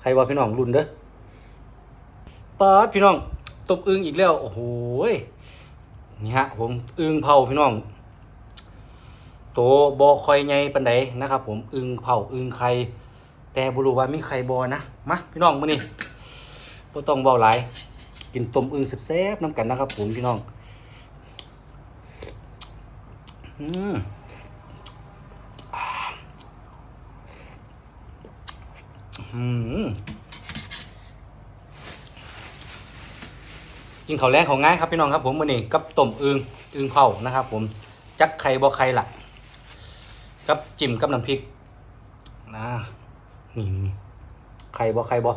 ใครว่าพี่น้องรุ่นเด้อปาดพี่น้องตบอึงอีกแล้ว โอ้โหนี่ฮะผมอึงเผาพี่น้องโตบอคอยไงปันไดนะครับ ผมอึงเผาอึงไข่แต่บุรู้ว่ามีไข่บอนะมาพี่น้องมานี่บ่ต้องเบาหลายกินต้มอึงแซ่บๆน้ำกันนะครับผมพี่น้อง อืมอืม กินข้าวแรงของง่ายครับพี่น้องครับผมวันนี้กับต้มอึงอึงเผานะครับ ผมจักไข่บ่ไข่ละกับจิ้มกับน้ำพริกนะนี่นี่ไข่บ่ไข่บ่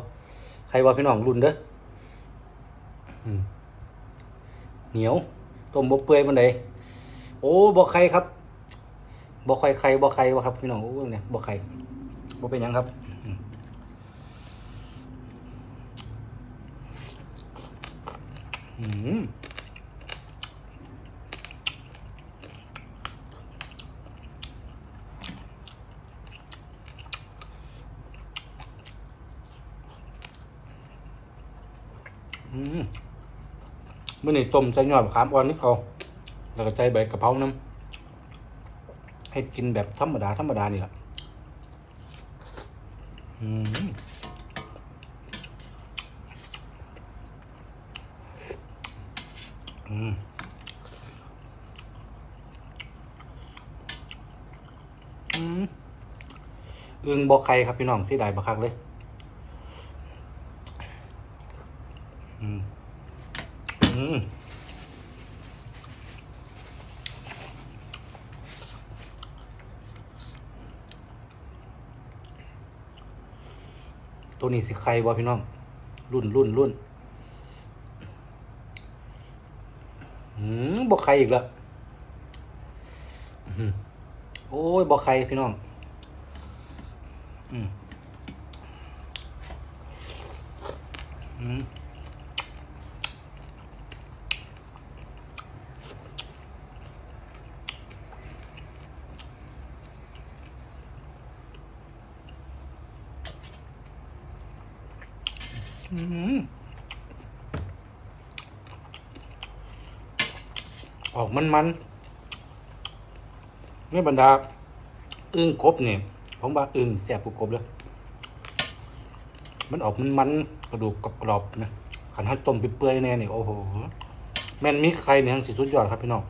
ไข่บ่พี่น้องรุ่นเด้อเหนียวต้มบ่เปื่อยมันใดโอ้บ่ไข่ครับบ่ไข่ไข่บ่ไข่บ่ครับพี่น้องโอ้เนี่ยบ่ไข่บ่เป็นยังครับ อืมมื่อนี้ต้มใจหยอดมะขามอ่อนนี่เขา แล้วก็ใจใบกะเพราน้ำให้กินแบบธรรมดา ธรรมดานี่แหละอืม อืมอืมอึงบอกใครครับพี่น้องที่ใดบักคักเลย อืม อืมตัวนี้สิใครวะพี่น้อง รุ่นรุ่นรุ่น อืม บอกใครอีกแล้วอื้อหือโอ้ยบอกใครพี่น้อง อืมอืมอืม ออกมันมันในี่บรรดา อึ้งครบเนี่ยผมว่าอึ้งแสบผู้ครบเลยมันออกมันมันกระดูกกรอบๆนะขันให้ต้มเปื่อยแน่เนี่ยโอ้โหแม่นมีใครเนี่ยสิสุดยอดครับพี่น้อง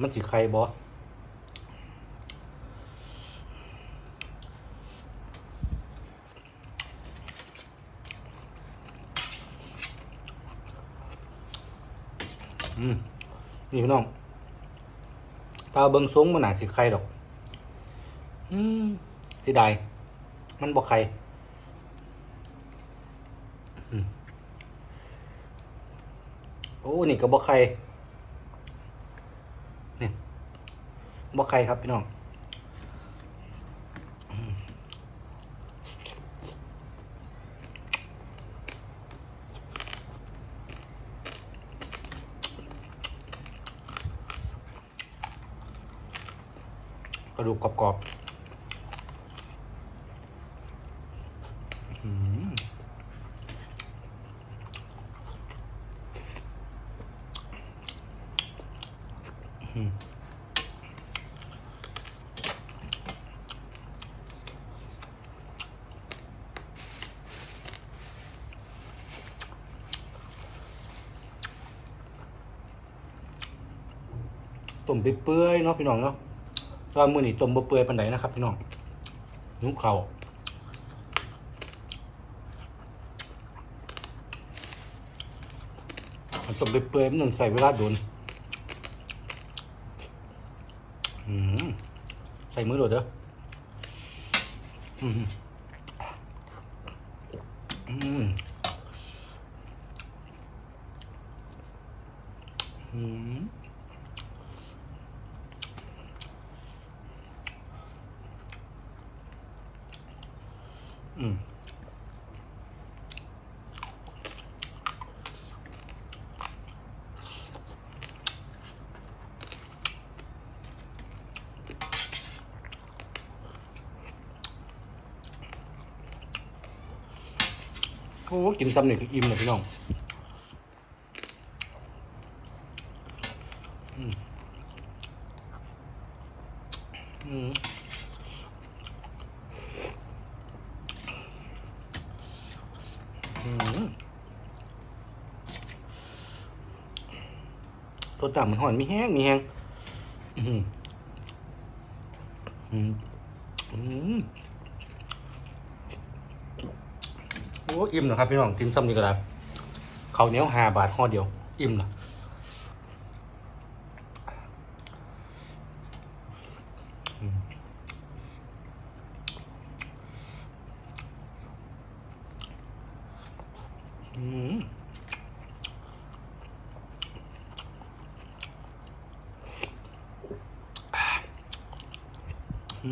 มันสิใครบออืม นี่พี่น้องถ้าเบิงสูงมันหนาสิใครดอก อืมสิได้มันบอกใครโอ้ นี่ก็บอกใครนี่ บอกใครครับพี่น้องกระดูกกรอบๆอื้อ ต้มไปเปื่อยเนาะพี่น้องเนาะถ้ามือนี่ต้มบ่เปื่อยปานใดนะครับ พี่น้องหิวเข่าต้มไปเปื่อยมันต้องใส่เวลาโดนใส่มือโดดเด้ออืมอืมอืม ừ. Ủa, chừng tâm này cứ im này phải không? ตัวต่ำมันห่อนมีแห้งมีแห้งอืมอืมอืมโอ้อิ่มนะครับพี่น้องกินซ้ำนี่ก็ได้ข้าเนี้ยวห้าบาทห่อเดียว อิ่มนะอืม